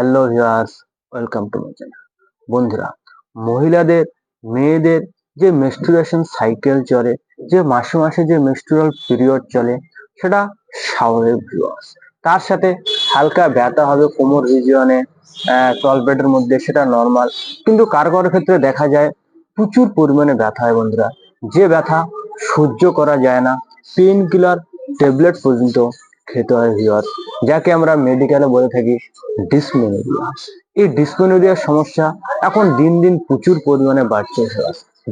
Hello viewers welcome to my channel বন্ধুরা, মহিলাদের, মেয়েদের যে মেস্টুরেশন সাইকেল চলে, যে মাসে মাসে যে মেস্টুরাল পিরিয়ড চলে, সেটা স্বাভাবিক ভিউয়ার্স তার সাথে হালকা ব্যথা হবে, কোমর রিজিয়নে টলপেটের মধ্যে, সেটা নর্মাল কিন্তু কার ক্ষেত্রে দেখা যায়, প্রচুর পরিমাণে ব্যথা হয় বন্ধুরা। যে ব্যথা সহ্য করা যায় না পেন কিলার ট্যাবলেট পর্যন্ত খেতে হয় ভিউয়ার্স। যাকে আমরা মেডিকেলে বলে থাকি ডিসমেনোরিয়া এই ডিসমেনোরিয়ার সমস্যা এখন দিন দিন প্রচুর পরিমাণে বাড়ছে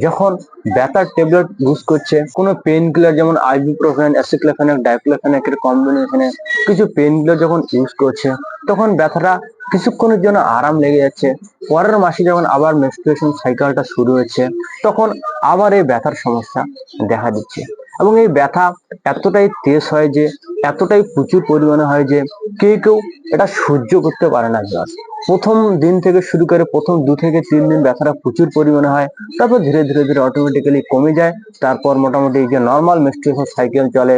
যখন ব্যথার ট্যাবলেট ইউজ করছে, কোনো পেন কিলার যেমন আইবুপ্রোফেন অ্যাসিক্লোফেনাক ডাইক্লোফেনাকের কম্বিনেশনে কিছু পেন কিলার যখন ইউজ করছে, তখন ব্যথাটা কিছুক্ষণের জন্য আরাম লেগে যাচ্ছে। পরের মাসে যখন আবার মেনস্ট্রুয়েশন সাইকেলটা শুরু হচ্ছে, তখন আবার এই ব্যথার সমস্যা দেখা দিচ্ছে। এবং এই ব্যথা এতটাই তেজ হয় যে, এতটাই প্রচুর পরিমাণে হয় যে, কেউ কেউ এটা সহ্য করতে পারে না জাস্ট প্রথম দিন থেকে শুরু করে প্রথম দু থেকে তিন দিন ব্যথাটা প্রচুর পরিমাণে হয়, তারপর ধীরে ধীরে ধীরে অটোমেটিক্যালি কমে যায়। তারপর মোটামুটি যে নর্মাল মেনস্ট্রুয়েশন সাইকেল চলে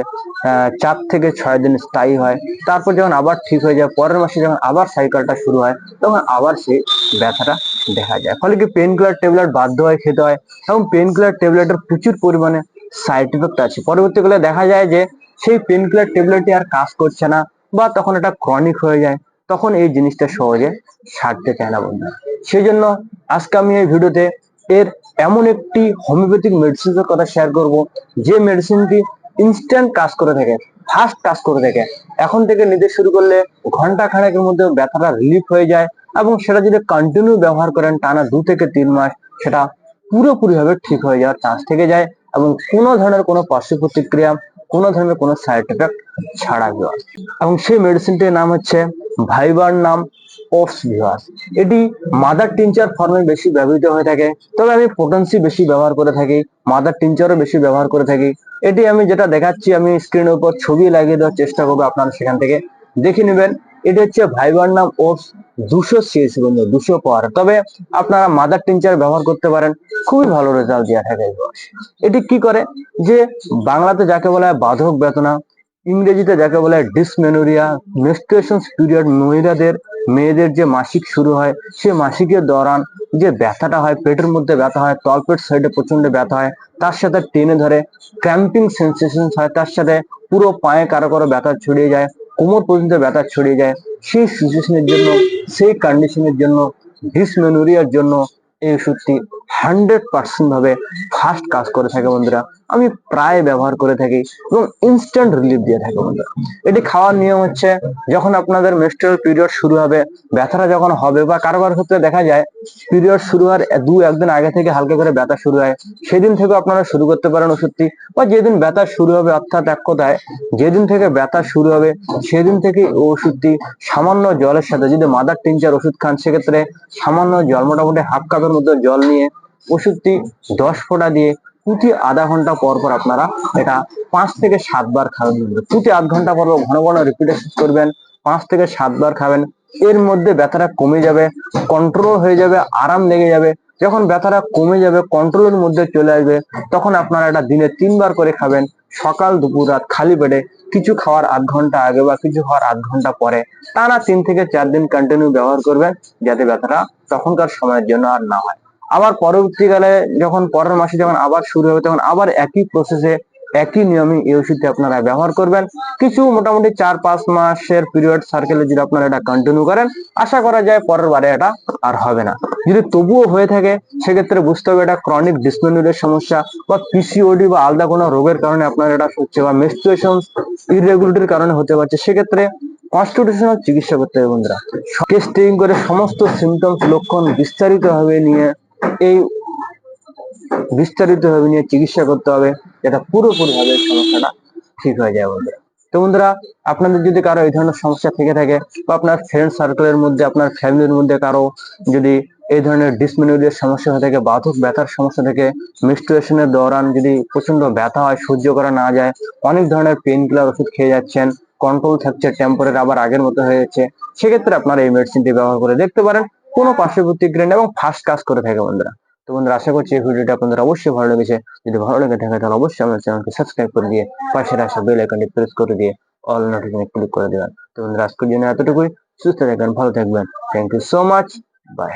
চার থেকে ছয় দিন স্থায়ী হয়। তারপর যখন আবার ঠিক হয়ে যায়, পরের মাসে যখন আবার সাইকেলটা শুরু হয়, তখন আবার সেই ব্যথাটা দেখা যায়। ফলে কি পেন কিলার ট্যাবলেট বাধ্য হয় খেতে হয়, এবং পেন কিলার ট্যাবলেটের প্রচুর পরিমাণে সাইড ইফেক্ট আছে পরবর্তীকালে দেখা যায় যে, সেই পেন কিলার ট্যাবলেটটি আর কাজ করছে না বা তখন এটা ক্রনিক হয়ে যায়, তখন এই জিনিসটা সহজে সারতে চায় না বন্ধু সেই জন্য আজকে আমি এই ভিডিওতে এর এমন একটি হোমিওপ্যাথিক মেডিসিনের কথা শেয়ার করব, যে মেডিসিনটি ইনস্ট্যান্ট কাজ করে থাকে ফাস্ট কাজ করে থাকে। এখন থেকে নিতে শুরু করলে ঘণ্টা খানেকের মধ্যে ব্যথাটা রিলিফ হয়ে যায় এবং সেটা যদি কন্টিনিউ ব্যবহার করেন টানা দু থেকে তিন মাস, সেটা পুরোপুরিভাবে ঠিক হয়ে যাওয়ার চান্স থেকে যায়। এবং কোনো ধরনের কোনো পার্শ্ব প্রতিক্রিয়া, কোনো ধরনের কোনো সাইড এফেক্ট ছাড়া ভিওয়াস এবং সেই মেডিসিনটির নাম হচ্ছে ভাইবার নাম ওটস ভিওয়াস। এটি মাদার টিনচার ফর্মে বেশি ব্যবহৃত হয়ে থাকে, তবে আমি পোটেন্সি বেশি ব্যবহার করে থাকি মাদার টিনচারও বেশি ব্যবহার করে থাকি। এটি আমি যেটা দেখাচ্ছি, আমি স্ক্রিনের উপর ছবি লাগিয়ে দেওয়ার চেষ্টা করব আপনারা সেখান থেকে। দেখে নেবেন, এটি হচ্ছে ভাইবার নাম ওটস দুশো সিএসি বন্ধু, দুশো পাওয়ার। তবে আপনারা মাদার টিনচার ব্যবহার করতে পারেন, খুবই ভালো রেজাল্ট দেওয়া থাকে এটি কি করে? যে বাংলাতে যাকে বলা হয় বাধক বেদনা ইংরেজিতে যাকে বলা হয় ডিসমেনোরিয়া মেনস্ট্রুয়েশন পিরিয়ড মহিলাদের, মেয়েদের যে মাসিক শুরু হয়, সে মাসিকের দৌরান যে ব্যথাটা হয়, পেটের মধ্যে ব্যথা হয়, তলপেট সাইডে প্রচণ্ড ব্যথা হয়, তার সাথে টেনে ধরে ক্র্যাম্পিং সেন্সেশন হয়, তার সাথে পুরো পায়ে কারও কারও ব্যথা ছড়িয়ে যায় কোমর পর্যন্ত ব্যথা ছড়িয়ে যায়, সেই সিচুয়েশনের জন্য, সেই কন্ডিশনের জন্য ডিসমেনোরিয়ার জন্য এই ওষুধটি হান্ড্রেড পার্সেন্ট ভাবে ফাস্ট কাজ করে থাকে বন্ধুরা। আমি প্রায় ব্যবহার করে থাকি এবং ইনস্ট্যান্ট রিলিফ দিয়ে থাকে বন্ধুরা। এটি খাওয়ার নিয়ম হচ্ছে, যখন আপনাদের মেস্ট্রাল পিরিয়ড শুরু হবে, ব্যথাটা যখন হবে বা কারও কারও ক্ষেত্রে দেখা যায় পিরিয়ড শুরু হওয়ার দু, একদিন আগে থেকে হালকা করে ব্যথা শুরু হয়। সেদিন থেকে আপনারা শুরু করতে পারেন ওষুধটি বা যেদিন ব্যথা শুরু হবে অর্থাৎ এক কথায়, যেদিন থেকে ব্যথা শুরু হবে, সেদিন থেকে ওষুধটি সামান্য জলের সাথে, যদি মাদার টিনচার ওষুধ খান, সেক্ষেত্রে সামান্য জল, মোটামুটি হাফ কাপের মতো জল নিয়ে ওষুধটি দশ ফোঁটা দিয়ে প্রতি আধা ঘণ্টা পর পর আপনারা এটা পাঁচ থেকে সাতবার খাবেন প্রতি আধ ঘণ্টা পর ঘন ঘন রিপিটেশন করবেন, পাঁচ থেকে সাতবার খাবেন। এর মধ্যে ব্যথাটা কমে যাবে কন্ট্রোল হয়ে যাবে, আরাম লেগে যাবে। যখন ব্যথাটা কমে যাবে কন্ট্রোলের মধ্যে চলে আসবে, তখন আপনারা এটা দিনে তিনবার করে খাবেন। সকাল, দুপুর, রাত খালি পেটে কিছু খাওয়ার আধ ঘণ্টা আগে বা কিছু খাওয়ার আধ ঘণ্টা পরে টানা তিন থেকে চার দিন কন্টিনিউ ব্যবহার করবেন, যাতে ব্যথাটা তখনকার সময়ের জন্য আর না হয়। আবার পরবর্তীকালে যখন পরের মাসে যখন আবার শুরু হবে, তখন আবার একই প্রসেসে একই নিয়মে এই ওষুধটি আপনারা ব্যবহার করবেন। কিছু মোটামুটি চার, পাঁচ মাসের পিরিয়ড সার্কেলে যদি আপনারা এটা কন্টিনিউ করেন, আশা করা যায় পরের বারে এটা আর হবে না। যদি তবুও হয়ে থাকে, সেক্ষেত্রে বুঝতে হবে এটা ক্রনিক ডিসমেনোরিয়ার সমস্যা বা পিসিওডি বা আলাদা কোনো রোগের কারণে আপনার এটা হচ্ছে বা মেনস্ট্রুয়েশন ইরেগুলারিটির কারণে হতে পারছে। সেক্ষেত্রে কনস্টিটিউশনাল চিকিৎসা করতে হবে বন্ধুরা। টেস্টিং করে সমস্ত সিমটমস লক্ষণ বিস্তারিতভাবে নিয়ে এই বিস্তারিত ভাবে নিয়ে চিকিৎসা করতে হবে, যেটা পুরোপুরি ভাবে সমস্যাটা ঠিক হয়ে যায় বন্ধুরা। তো বন্ধুরা, আপনাদের যদি কারও এই ধরনের সমস্যা থেকে থাকে বা আপনার ফ্রেন্ড সার্কেলের মধ্যে, আপনার ফ্যামিলির মধ্যে কারও যদি এই ধরনের ডিসমিনোরিয়ার সমস্যা হয়ে থাকে, বাধক ব্যথার সমস্যা থেকে মিস্টুয়েশনের দৌরান যদি প্রচণ্ড ব্যথা হয়, সহ্য করা না যায়, অনেক ধরনের পেন কিলার ওষুধ খেয়ে যাচ্ছেন কন্ট্রোল থাকছে টেম্পোরারি আবার আগের মতো হয়ে যাচ্ছে, সেক্ষেত্রে আপনারা এই মেডিসিনটি ব্যবহার করে দেখতে পারেন। কোনো পার্শ্ববর্তী গ্রেন্ড এবং ফার্স্ট কাজ করে থাকে বন্ধুরা। তো বন্ধুরা, আশা করছি এই ভিডিওটা আপনাদের অবশ্যই ভালো লেগেছে। যদি ভালো লেগে থাকে, তাহলে অবশ্যই আমাদের চ্যানেলকে সাবস্ক্রাইব করে দিয়ে পাশে আসা বেল আইকনটি প্রেস করে দিয়ে অল নোটিফিকেশন ক্লিক করে দেবেন। তো বন্ধুরা, আজকের জন্য এতটুকুই। সুস্থ থাকবেন, ভালো থাকবেন। Thank you so much bye